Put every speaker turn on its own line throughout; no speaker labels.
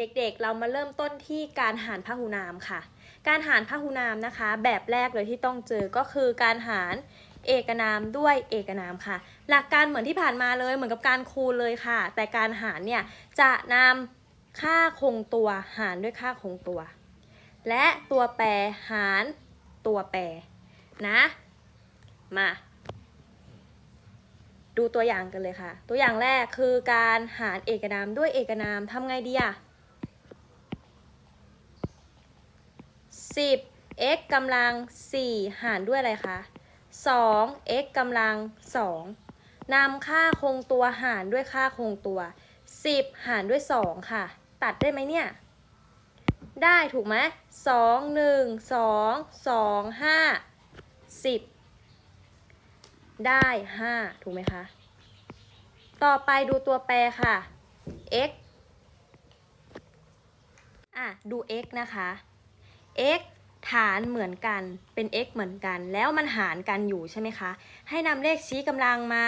เด็กๆ เรามาเริ่มต้นที่การหารพหุนามค่ะ การหารพหุนามนะคะ แบบแรกเลยที่ต้องเจอก็คือการหารเอกนามด้วยเอกนามค่ะ หลักการเหมือนที่ผ่านมาเลยเหมือนกับการคูณเลยค่ะ แต่การหารเนี่ยจะนำค่าคงตัวหารด้วยค่าคงตัว และตัวแปรหารตัวแปรนะ มาดูตัวอย่างกันเลยค่ะ ตัวอย่างแรกคือการหารเอกนามด้วยเอกนามทำไงดีอะ 10 x กำลัง 4 หารด้วยอะไรคะ2 x กำลัง 2นำค่าคงตัวหารด้วยค่าคงตัว 10 หารด้วย 2 ค่ะ ตัดได้ไหมเนี่ย ได้ถูกไหมสองหนึ่งสองสองห้าสิบได้ห้าถูกไหมคะ ต่อไปดูตัวแปรค่ะ x อะ ดู x นะคะ x ฐานเหมือนกันเป็น x เหมือนกัน แล้วมันหารกันอยู่ใช่ไหมคะ ให้นำเลขชี้กำลังมา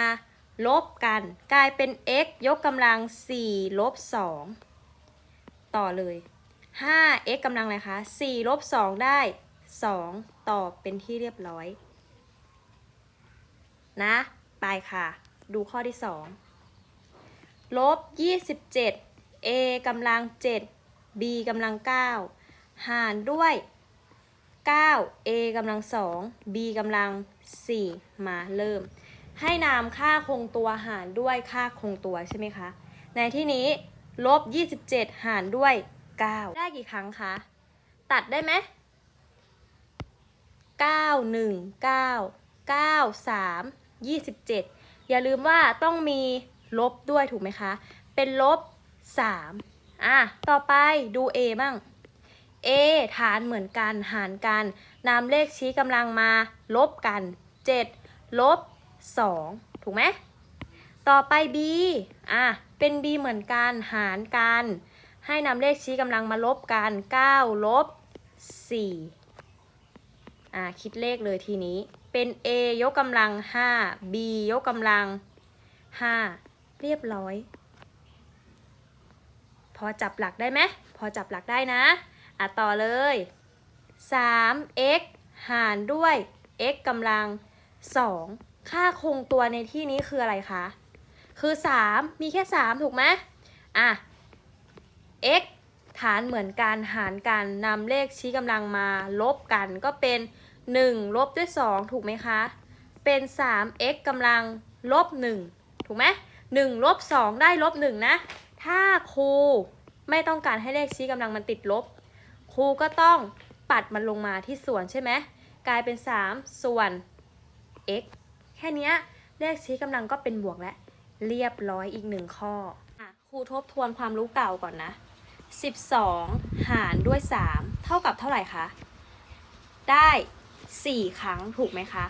ลบกัน กลายเป็น x ยกกำลัง 4 ลบ 2 ต่อเลย 5x กำลังอะไรคะ 4 ลบ 2 ได้ 2 ตอบเป็นที่เรียบร้อย นะ ไปค่ะ ดูข้อที่ 2 ลบ 27 a กำลัง 7 b กำลัง 9 หารด้วย 9 a กำลัง 2 b กำลัง 4 มาเริ่ม ให้นามค่าคงตัวหารด้วยค่าคงตัวใช่ไหมคะ ในที่นี้ลบ 27 หารด้วย 9 ได้กี่ครั้งคะ ตัดได้ไหม 9 1 9 9 3 27 อย่าลืมว่าต้องมีลบด้วยถูกไหมคะ เป็นลบ 3 อะ ต่อไปดู a บ้าง a ฐานเหมือนกัน หารกันนำเลขชี้กำลังมา ลบกัน 7 ลบ 2 ถูกไหม ต่อไป b อะ เป็น b เหมือนกัน หารกัน ให้นำเลขชี้กำลังมาลบกัน 9 ลบ 4 อะ คิดเลขเลยทีนี้ เป็น a ยกกำลัง 5 b ยกกำลัง 5 เรียบร้อย พอจับหลักได้ไหม พอจับหลักได้นะ อะต่อเลย 3x หารด้วย x กำลัง 2 ค่าคงตัวในที่นี้คืออะไรคะ คือ 3 มีแค่ 3 ถูกไหมอะ x ฐานเหมือนกันหารกันนำเลขชี้กำลังมาลบกันก็เป็น 1 ลบด้วย 2 ถูกไหมคะ เป็น 3x กำลังลบ 1 ถูกไหม1ลบ2ได้ลบ 1 นะ ถ้าครูไม่ต้องการให้เลขชี้กำลังมันติดลบ ครูก็ต้องปัดมันลงมาที่ส่วนใช่ไหมกลายเป็น 3 ส่วน x แค่นี้เลขชี้กำลังก็เป็นบวกแล้วเรียบร้อยอีกหนึ่งข้ออะครูทบทวนความรู้เก่าก่อนนะ 12 หารด้วย 3 เท่ากับเท่าไหร่คะ ได้ 4 ครั้งถูกไหมคะ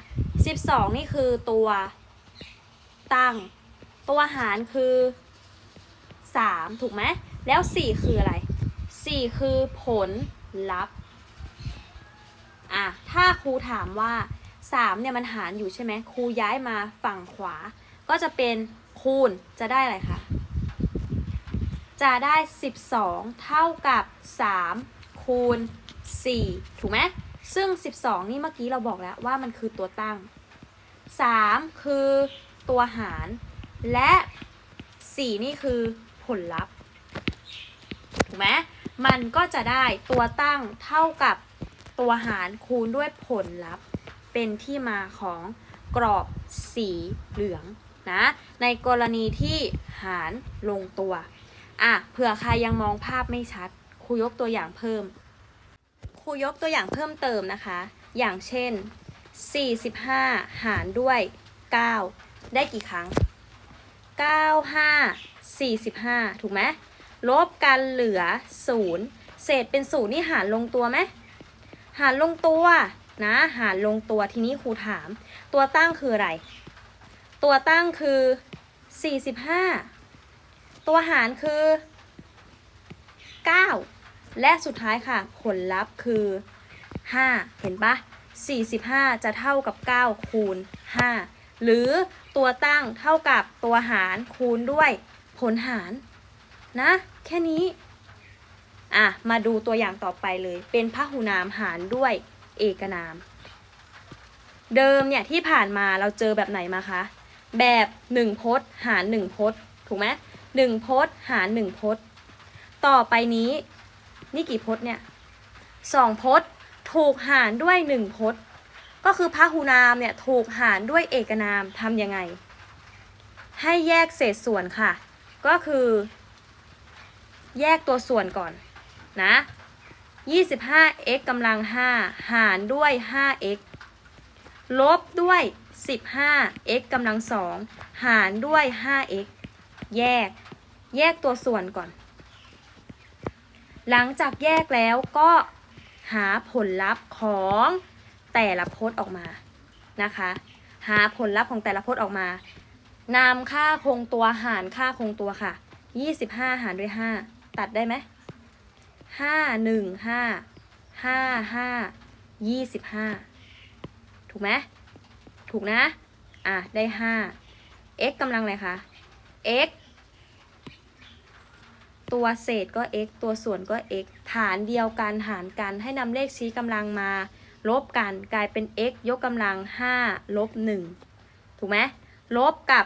12 นี่คือตัวตั้ง ตัวหารคือ 3 ถูกไหม แล้ว 4 คืออะไร 4คือผลลัพธ์อะถ้าครูถามว่า3เนี่ยมันหารอยู่ใช่ไหมครูย้ายมาฝั่งขวา ก็จะเป็นคูณจะได้อะไรคะจะได้ 12 เท่ากับ 3 คูณ 4 ถูกไหมซึ่ง 12 นี่เมื่อกี้เราบอกแล้วว่ามันคือตัวตั้ง 3 คือตัวหาร และ 4 นี่คือผลลัพธ์ ถูกไหม มันก็จะได้ตัวตั้งเท่ากับตัวหารคูณด้วยผลลัพธ์ เป็นที่มาของกรอบสีเหลืองนะ ในกรณีที่หารลงตัว อะเผื่อใครยังมองภาพไม่ชัดครูยกตัวอย่างเพิ่มครูยกตัวอย่างเพิ่มเติมนะคะ อย่างเช่น 45 หารด้วย 9 ได้กี่ครั้ง 9 5 45 ถูกไหม ลบกันเหลือ 0 เศษเป็น 0 นี่หารลงตัวไหม หารลงตัวนะ หารลงตัวทีนี้ครูถาม ตัวตั้งคืออะไร ตัวตั้งคือ 45 ตัวหารคือ 9 และสุดท้ายค่ะ ผลลัพธ์คือ 5 เห็นปะ45 จะเท่ากับ 9 คูณ 5 หรือตัวตั้งเท่ากับตัวหารคูณด้วยผลหารนะ แค่นี้ อะ มาดูตัวอย่างต่อไปเลย เป็นพหูนามหารด้วยเอกนาม เดิมเนี่ยที่ผ่านมาเราเจอแบบไหนมาคะ แบบหนึ่งพจน์หารหนึ่งพจน์ถูกไหมหนึ่งพจน์หารหนึ่งพจน์ ต่อไปนี้ นี่กี่พจน์เนี่ยสองพจน์ถูกหารด้วยหนึ่งพจน์ ก็คือพหูนามเนี่ยถูกหารด้วยเอกนามทำยังไง ให้แยกเศษส่วนค่ะ ก็คือ แยกตัวส่วนก่อนนะ 25x กำลัง 5 หารด้วย 5x ลบด้วย 15x กำลัง 2 หารด้วย 5x แยก แยกตัวส่วนก่อน หลังจากแยกแล้วก็หาผลลัพธ์ของแต่ละพจน์ออกมานะคะ หาผลลัพธ์ของแต่ละพจน์ออกมานำค่าคงตัวหารค่าคงตัวค่ะ 25 หารด้วย 5 ตัดได้ไหมห้าหนึ่งห้าห้าห้ายี่สิบห้าถูกไหมถูกนะ อะ ได้ห้า x กำลังอะไรคะ x ตัวเศษก็ x ตัวส่วนก็ x ฐานเดียวกันหารกันให้นำเลขชี้กำลังมาลบกันกลายเป็น x ยกกำลัง 5 ลบ 1 ถูกไหมลบกับ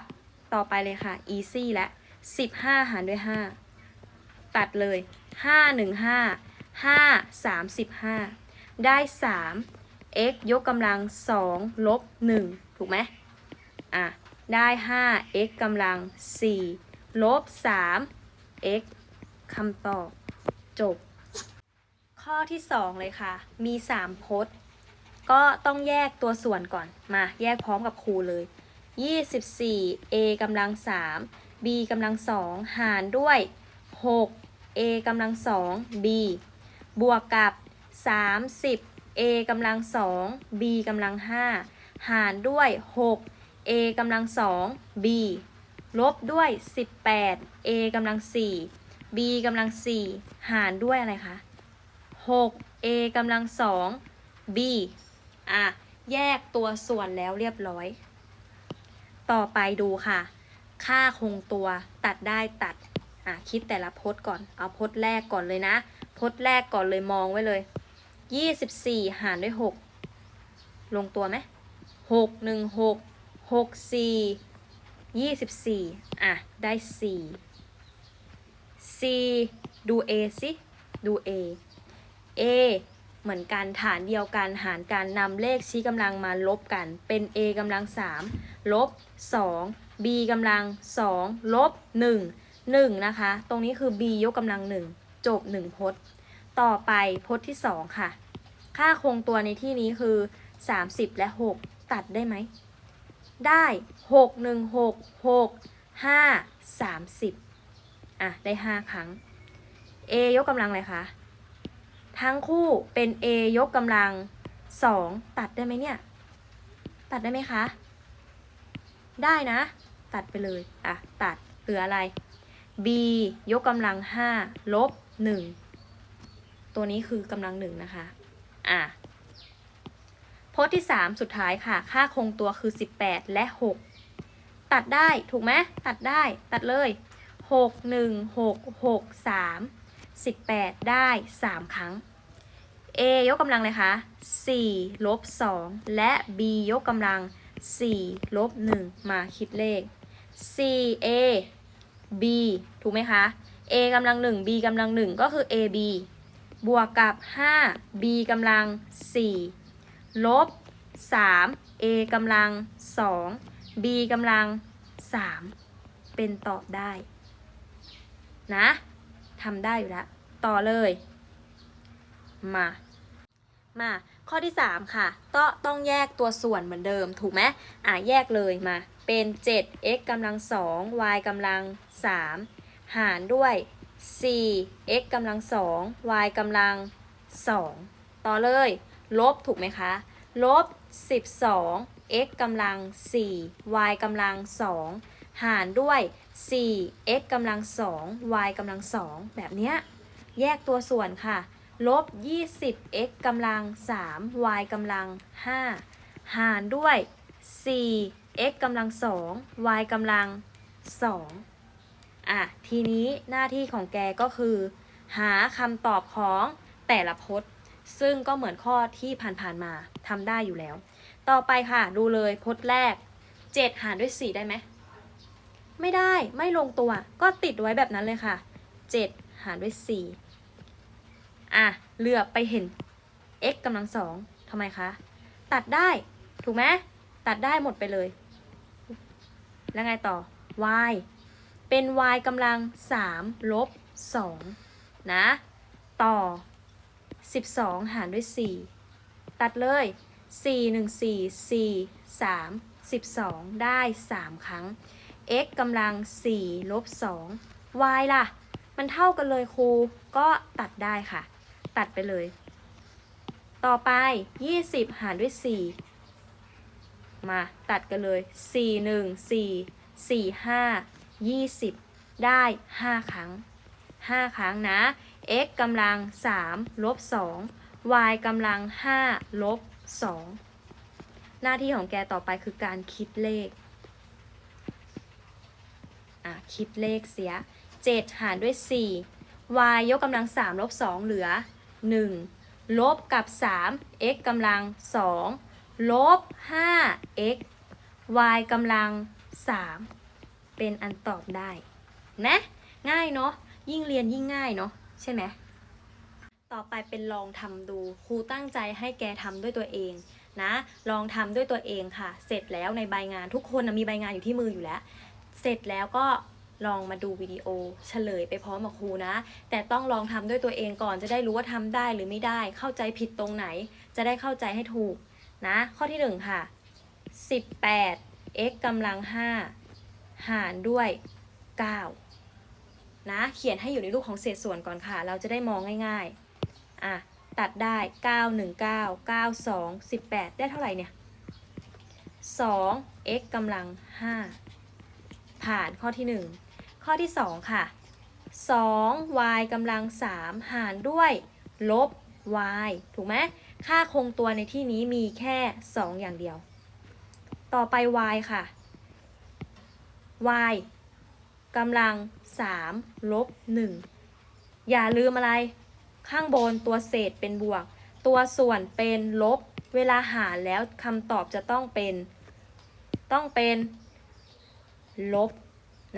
ต่อไปเลยค่ะ easy และ 15 หารด้วย 5 ตัดเลย 5 1 5 5 35 ได้ 3 x ยกกำลัง 2 ลบ 1 ถูกไหมอะ ได้ 5 x กำลัง 4 ลบ 3 x คำตอบ จบ ข้อที่ 2 เลยค่ะ มี 3 พจน์ ก็ต้องแยกตัวส่วนก่อน มา แยกพร้อมกับครูเลย 24 a กำลัง 3 b กำลัง 2 หารด้วย 6 a กำลัง2 b บวกกับ 30 a กำลัง2 b กำลัง5หารด้วย 6 a กำลัง2 b ลบด้วย 18 a กำลัง4 b กำลัง4หารด้วยอะไรคะ 6 a กำลัง2 b อะ แยกตัวส่วนแล้วเรียบร้อย ต่อไปดูค่ะ ค่าคงตัวตัดได้ตัด อะคิดแต่ละพจน์ก่อน เอาพจน์แรกก่อนเลยนะ พจน์แรกก่อนเลยมองไว้เลย 24 หารด้วย 6 ลงตัวไหม6 1 6 6 4 24อะ ได้4 C ดู A สิดู A A เหมือนกันฐานเดียวกันหารการนำเลขชี้กำลังมาลบกัน เป็น A กำลัง3ลบ2 B กำลัง2ลบ1 1 นะคะ ตรงนี้คือ b ยกกำลัง 1 จบ 1 พจน์ ต่อไปพจน์ที่ 2 ค่ะ ค่าคงตัวในที่นี้คือ 30 และ 6 ตัดได้ไหม ได้ 6 1 6 6 5 30 อะ ได้ 5 ครั้ง a ยกกำลังอะไรคะ ทั้งคู่เป็น a ยกกำลัง 2 ตัดได้ไหมเนี่ย ตัดได้ไหมคะ ได้นะ ตัดไปเลย อะ ตัดเหลืออะไร b ยกกำลัง5ลบ1ตัวนี้คือกำลังหนึ่งนะคะ อะพจน์ที่3สุดท้ายค่ะ ค่าคงตัวคือ18และ6ตัดได้ถูกไหมตัดได้ตัดเลย6 1 6 6 3 18ได้3ครั้ง a ยกกำลังเลยคะ4ลบ2และ b ยกกำลัง4ลบ1มาคิดเลข 4a b ถูกไหมคะ a กำลัง1 b กำลัง1ก็คือ ab บวกกับ 5 b กำลัง 4 ลบ 3 a กำลัง 2 b กำลัง 3 เป็นตอบได้ นะทำได้อยู่แล้ว ต่อเลย มา มาข้อที่ 3 ค่ะ ก็ต้องแยกตัวส่วนเหมือนเดิมถูกไหมอะ แยกเลยมา เป็น 7x กำลัง 2 y กำลัง 3 หารด้วย 4x กำลัง 2 y กำลัง 2 ต่อเลย ลบถูกไหมคะ ลบ 12 x กำลัง 4 y กำลัง 2 หารด้วย 4x กำลัง 2 y กำลัง 2 แบบเนี้ย แยกตัวส่วนค่ะ ลบ 20x กำลัง 3 y กำลัง 5 หารด้วย x กำลัง2 y กำลัง2อะ ทีนี้หน้าที่ของแกก็คือ หาคำตอบของแต่ละพจน์ ซึ่งก็เหมือนข้อที่ผ่านๆมาทำได้อยู่แล้ว ต่อไปค่ะ ดูเลยพจน์แรก 7 หารด้วย 4 ได้ไหม ไม่ได้ไม่ลงตัว ก็ติดไว้แบบนั้นเลยค่ะ 7 หารด้วย 4 อะ เหลือบไปเห็น x กำลังสองทำไมคะ ตัดได้ ถูกไหมตัดได้หมดไปเลย แล้วไงต่อ y เป็น y กำลัง 3 ลบ 2 นะ ต่อ 12 หารด้วย 4 ตัดเลย 4 1 4 4 3 12 ได้ 3 ครั้ง x กำลัง 4 ลบ 2 y ล่ะ มันเท่ากันเลยครู ก็ตัดได้ค่ะ ตัดไปเลย ต่อไป 20 หารด้วย 4 มาตัดกันเลย 4 1 4 4 5 20 ได้ 5 ครั้ง 5 ครั้งนะ x กำลัง 3 ลบ 2 y กำลัง 5 ลบ 2 หน้าที่ของแกต่อไปคือการคิดเลข อะ คิดเลขเสีย 7 หารด้วย 4 y ยกกำลัง 3 ลบ 2 เหลือ 1 ลบกับ 3 x กำลัง 2 ลบ 5 x y กำลัง 3 เป็นอันตอบได้นะง่ายเนาะยิ่งเรียนยิ่งง่ายเนาะใช่ไหมต่อไปเป็นลองทำดูครูตั้งใจให้แกทำด้วยตัวเองนะลองทำด้วยตัวเองค่ะ เสร็จแล้วในใบงานทุกคนนะมีใบงานอยู่ที่มืออยู่แล้ว เสร็จแล้วก็ลองมาดูวิดีโอเฉลยไปพร้อมกับครูนะ แต่ต้องลองทำด้วยตัวเองก่อนจะได้รู้ว่าทำได้หรือไม่ได้เข้าใจผิดตรงไหน จะได้เข้าใจให้ถูก นะ ข้อที่หนึ่งค่ะ 18 x กำลัง 5 หารด้วย 9 นะ เขียนให้อยู่ในรูปของเศษส่วนก่อนค่ะ เราจะได้มองง่ายๆ อะ ตัดได้ 9 1 9 9 2 18 ได้เท่าไหร่เนี่ย 2 x กำลัง 5 ผ่านข้อที่ 1 ข้อที่ 2 ค่ะ 2 y กำลัง 3 หารด้วย ลบ y ถูกไหม ค่าคงตัวในที่นี้มีแค่ 2 อย่างเดียว ต่อไป y ค่ะ y กำลัง 3 ลบ 1 อย่าลืมอะไร ข้างบนตัวเศษเป็นบวก ตัวส่วนเป็นลบ เวลาหารแล้วคำตอบจะต้องเป็น ต้องเป็น ลบ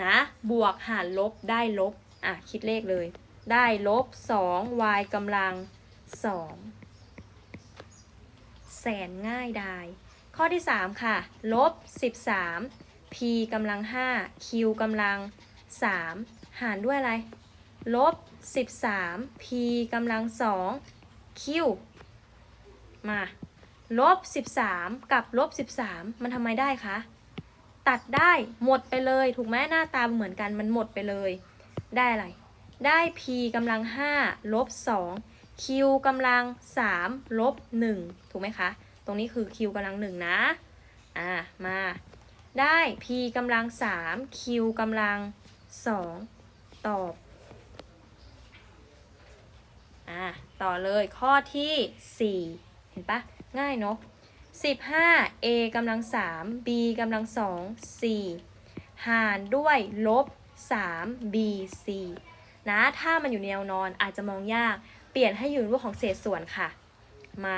นะ บวกหารลบได้ลบ อะ คิดเลขเลย ได้ลบ 2 y กำลัง 2 แสนง่ายดาย ข้อที่ 3 ค่ะ ลบ 13 p กำลัง 5 q กำลัง 3 หารด้วยอะไร ลบ 13 p กำลัง 2 q มา ลบ 13 กับลบ 13 มันทำไมได้คะ ตัดได้หมดไปเลย ถูกไหมหน้าตาเหมือนกันมันหมดไปเลย ได้อะไร ได้ p กำลัง 5 ลบ 2 q กำลัง3ลบ1ถูกไหมคะ ตรงนี้คือ q กำลัง1นะอ่ามาได้ p กำลัง3 q กำลัง2ตอบอ่าต่อเลยข้อที่ 4 เห็นปะง่ายเนาะ15 a กำลัง3 b กำลัง2 c หารด้วยลบ 3 b c นะ ถ้ามันอยู่แนวนอนอาจจะมองยาก เปลี่ยนให้อยู่ในรูปของเศษส่วนค่ะ มา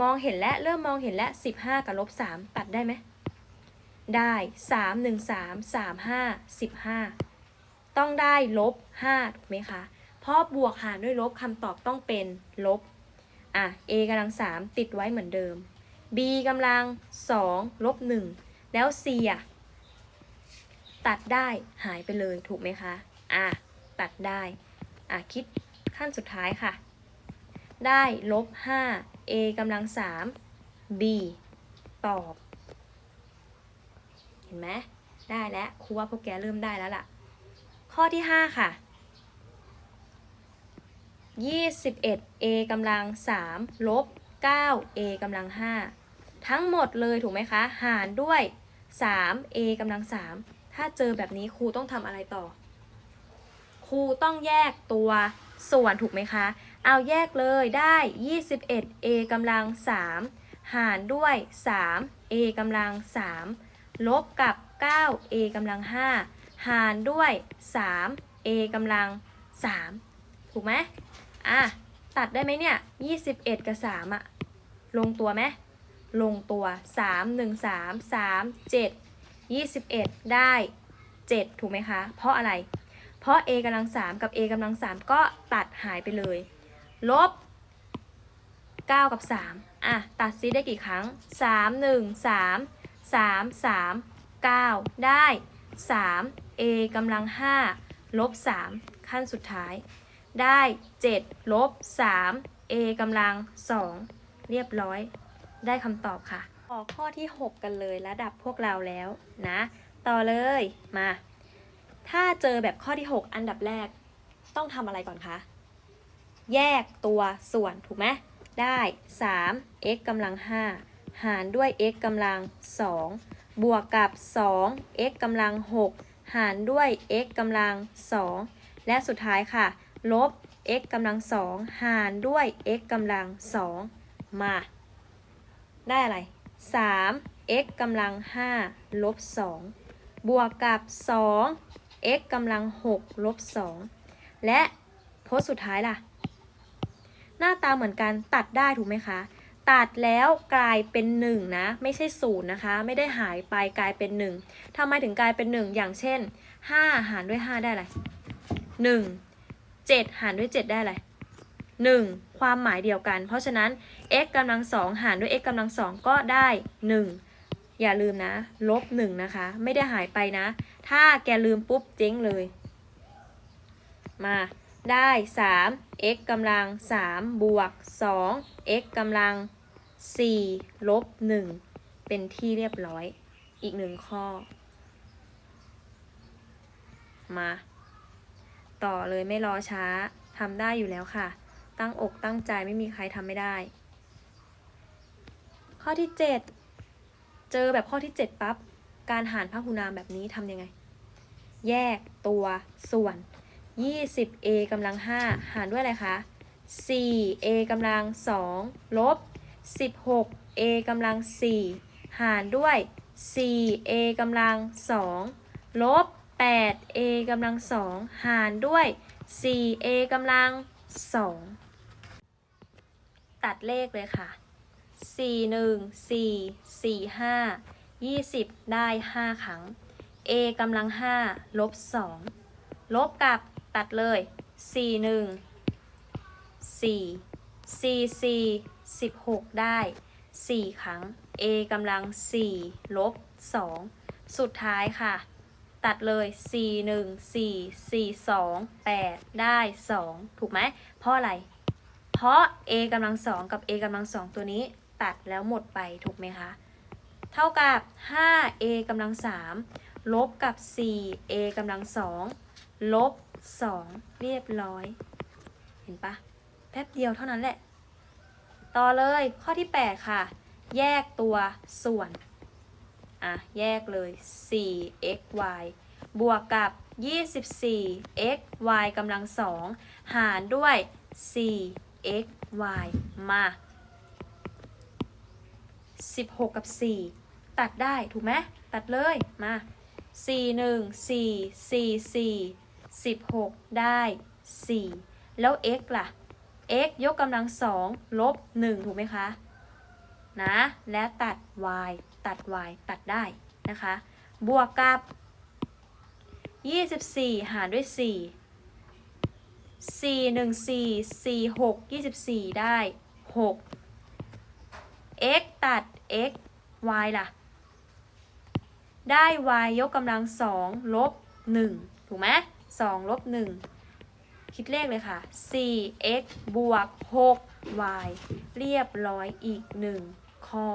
มองเห็นและเริ่มมองเห็นและ15 กับลบ3ตัดได้ไหมได้ 3 1 3 3 5 15 ต้องได้ลบ5ถูกไหมคะเพราะบวกหารด้วยลบคำตอบต้องเป็นลบอะ a กำลัง 3 ติดไว้เหมือนเดิม b กำลัง 2 ลบ 1 แล้ว c อะตัดได้หายไปเลยถูกไหมคะ อะ ตัดได้ อะ คิด ขั้นสุดท้ายค่ะ ได้ลบ 5 a กำลัง 3 b ตอบ เห็นไหมได้แล้วครูว่าพวกแกเริ่มได้แล้วล่ะ ข้อที่ 5 ค่ะ 21 a กำลัง 3 ลบ 9 a กำลัง 5 ทั้งหมดเลยถูกไหมคะ หารด้วย 3 a กำลัง 3 ถ้าเจอแบบนี้ครูต้องทำอะไรต่อ ครูต้องแยกตัว ส่วนถูกไหมคะ เอาแยกเลยได้ 21 a กำลัง 3 หารด้วย 3 a กำลัง 3 ลบกับ 9 a กำลัง 5 หารด้วย 3 a กำลัง 3 ถูกถูกไหมอะ ตัดได้ไหมเนี่ย 21 กับ 3อะลงตัวไหมลงตัว 3 1 3 3 7 21 ได้ 7 ถูกไหมคะ เพราะอะไร เพราะ a กำลัง3กับ a กำลัง3ก็ตัดหายไปเลย ลบ 9 กับ 3 อะ ตัดซิได้กี่ครั้ง 3 1 3 3 3 9 ได้ 3 a กำลัง5ลบ 3 ขั้นสุดท้าย ได้ 7 ลบ 3 a กำลัง 2 เรียบร้อย ได้คำตอบค่ะออกข้อที่ 6 กันเลยระดับพวกเราแล้วนะ ต่อเลยมา ถ้าเจอแบบข้อที่ 6 อันดับแรก ต้องทำอะไรก่อนคะ แยกตัวส่วนถูกไหม ได้ 3 x กำลัง 5 หารด้วย x กำลัง 2 บวกกับ 2 x กำลัง 6 หารด้วย x กำลัง 2 และสุดท้ายค่ะ ลบ x กำลัง 2 หารด้วย x กำลัง 2 มา ได้อะไร 3 x กำลัง 5 ลบ 2 บวกกับ 2 x กำลัง6ลบ2และโพจน์สุดท้ายล่ะ หน้าตาเหมือนกันตัดได้ถูกไหมคะ ตัดแล้วกลายเป็น 1 นะ ไม่ใช่ศูนย์นะคะ ไม่ได้หายไปกลายเป็น 1ทำไมถึงกลายเป็น 1 อย่างเช่น 5 หารด้วย 5 ได้อะไร1 7 หารด้วย 7 ได้อะไร1ความหมายเดียวกัน เพราะฉะนั้น x กำลัง2หารด้วย x กำลัง2ก็ได้ 1 อย่าลืมนะ ลบ1นะคะ ไม่ได้หายไปนะ ถ้าแกลืมปุ๊บเจ๊งเลย มาได้3 x กำลัง3บวก2 x กำลัง4ลบ1เป็นที่เรียบร้อย อีกหนึ่งข้อ มา ต่อเลยไม่รอช้าทำได้อยู่แล้วค่ะ ตั้งอกตั้งใจไม่มีใครทำไม่ได้ ข้อที่ 7 เจอแบบข้อที่ 7 ปั๊บ การหารพหุนามแบบนี้ทำยังไง แยกตัวส่วน 20a กำลัง 5 หารด้วยอะไรคะ 4a กำลัง 2 ลบ 16a กำลัง 4 หารด้วย 4a กำลัง 2 ลบ 8a กำลัง 2 หารด้วย 4a กำลัง 2 ตัดเลขเลยค่ะ 4 1 4 4 5 20ได้5ครั้ง a กำลัง5ลบ2ลบกับตัดเลย4 1 4 4 4 16ได้4ครั้ง a กำลัง4ลบ2สุดท้ายค่ะ ตัดเลย 4 1 4 4 2 8 ได้ 2 ถูกไหม เพราะอะไร เพราะ a กำลัง2กับ a กำลัง2ตัวนี้ ตัดแล้วหมดไปถูกไหมคะ เท่ากับ 5a กำลัง 3 ลบกับ 4a กำลัง 2 ลบ 2 เรียบร้อย เห็นปะแป๊บเดียวเท่านั้นแหละ ต่อเลยข้อที่ 8 ค่ะ แยกตัวส่วน อะ แยกเลย 4xy บวกกับ 24xy กำลัง 2 หารด้วย 4xy มา 16 กับ 4 ตัดได้ถูกไหมตัดเลยมา 4 1 4 4 4 16 ได้ 4 แล้ว x ล่ะ x ยกกำลัง2ลบ 1 ถูกไหมคะ นะ และตัด y ตัด y ตัดได้นะคะ บวกกับ 24 หารด้วย 4 4 1 4 4 6 24 ได้ 6 x ตัด x y ล่ะ ได้ y ยกกำลัง2ลบ1ถูกไหม2ลบ1คิดเลขเลยค่ะ 4x บวก 6y เรียบร้อยอีก1ข้อ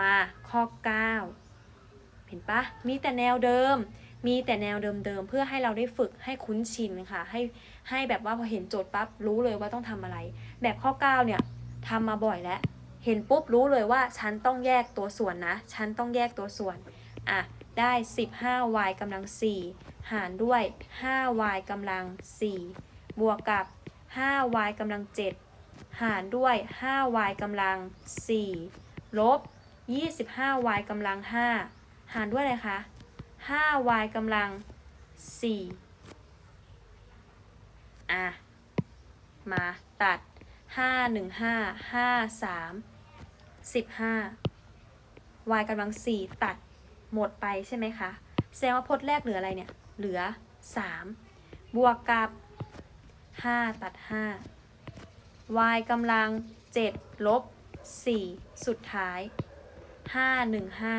มาข้อ 9 เห็นปะมีแต่แนวเดิม มีแต่แนวเดิมๆ เพื่อให้เราได้ฝึกให้คุ้นชินค่ะ ให้ให้แบบว่าพอเห็นโจทย์ปั๊บรู้เลยว่าต้องทำอะไร แบบข้อ 9 เนี่ย ทำมาบ่อยแล้วเห็นปุ๊บรู้เลยว่าฉันต้องแยกตัวส่วนนะ ฉันต้องแยกตัวส่วนอะได้ 15y กำลัง 4 หารด้วย 5y กำลัง 4 บวกกับ 5y กำลัง 7 หารด้วย 5y กำลัง 4 ลบ 25y กำลัง 5 หารด้วยอะไรคะ 5y กำลัง 4 อะ มาตัด ห้าหนึ่งห้าห้าสามสิบห้า y กำลังสี่ตัดหมดไปใช่ไหมคะแสดงว่าพจน์แรกเหลืออะไรเนี่ย เหลือสามบวกกับห้าตัดห้า y กำลังเจ็ดลบสี่สุดท้ายห้าหนึ่งห้า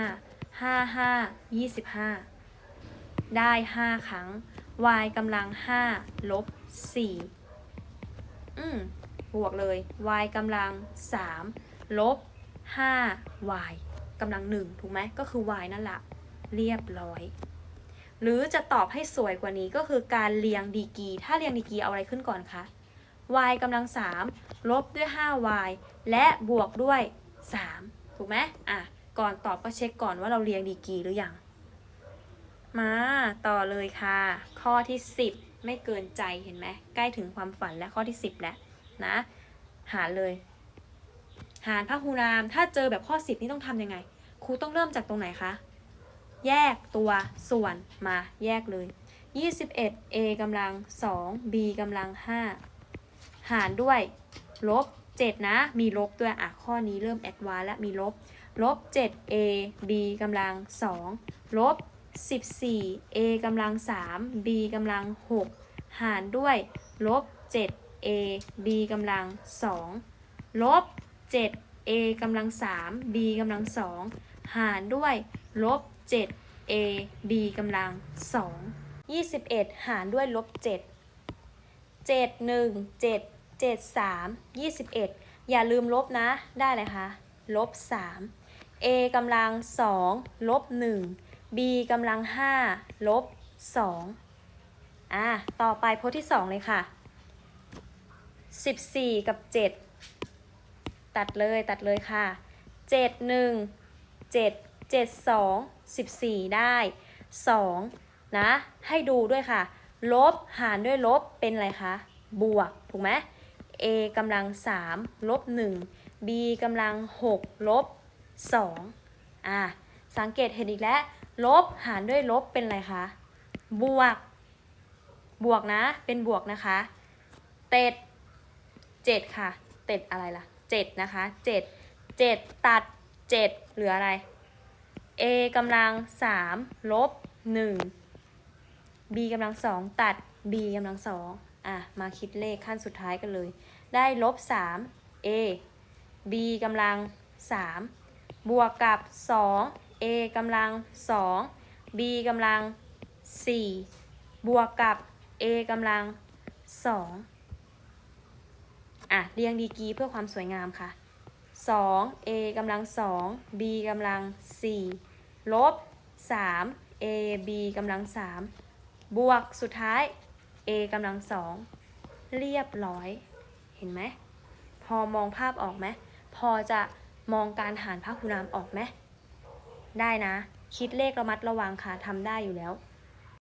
ห้าห้ายี่สิบห้าได้ห้าครั้ง y กำลังห้าลบสี่อืม บวกเลย y กำลังสามลบห้า y กำลังหนึ่งถูกไหมก็คือ y นั่นแหละเรียบร้อย หรือจะตอบให้สวยกว่านี้ก็คือการเรียงดีกี ถ้าเรียงดีกีเอาอะไรขึ้นก่อนคะ y กำลัง 3 ลบด้วย 5y และบวกด้วย 3 ถูกไหมอะ ก่อนตอบก็เช็คก่อนว่าเราเรียงดีกีหรือยัง มาต่อเลยค่ะ ข้อที่ 10 ไม่เกินใจเห็นไหม ใกล้ถึงความฝันและข้อที่ 10 แล้ว นะ หารเลย หารพหูราม ถ้าเจอแบบข้อ 10 นี่ต้องทำยังไง ครูต้องเริ่มจากตรงไหนคะ แยกตัวส่วนมาแยกเลย 21 a กำลัง 2 b กำลัง 5 หารด้วย ลบ 7 นะ มีลบด้วย อะ ข้อนี้เริ่มแอดวานซ์แล้วมีลบ ลบ 7 a b กำลัง 2 ลบ 14 a กำลัง 3 b กำลัง 6 หารด้วย ลบ 7 a b กำลัง2ลบ 7 a กำลัง 3 b กำลัง 2 หารด้วย ลบ 7 a b กำลัง 2 21 หารด้วย ลบ 7 7 1 7 7 3 21 อย่าลืมลบนะ ได้เลยคะลบ 3 a กำลัง 2 ลบ 1 b กำลัง 5 ลบ 2 อะต่อไปโพจน์ที่ 2 เลยค่ะ 14กับ7ตัดเลยตัดเลยค่ะ7 1 7 7 2 14ได้2นะให้ดูด้วยค่ะ ลบหารด้วยลบเป็นอะไรคะบวกถูกไหม a กำลัง3ลบ1 b กำลัง6ลบ2อะสังเกตเห็นอีกแล้ว ลบหารด้วยลบเป็นอะไรคะบวก บวกนะเป็นบวกนะคะเต็ด 7 ค่ะ เต็ดอะไรล่ะ 7 นะคะ 7 7 ตัด 7 เหลืออะไร a กำลัง 3 ลบ 1 b กำลัง 2 ตัด b กำลัง 2 อะ มาคิดเลขขั้นสุดท้ายกันเลย ได้ลบ 3 a b กำลัง 3 บวกกับ 2 a กำลัง 2 b กำลัง 4 บวกกับ a กำลัง 2 อะเรียงดีกรีเพื่อความสวยงามค่ะ 2 a กำลัง 2 b กำลัง 4 ลบ 3 a b กำลัง 3 บวกสุดท้าย a กำลัง 2 เรียบร้อย เห็นไหม พอมองภาพออกไหม พอจะมองการหารพหุรามออกไหม ได้นะ คิดเลขระมัดระวังค่ะทำได้อยู่แล้ว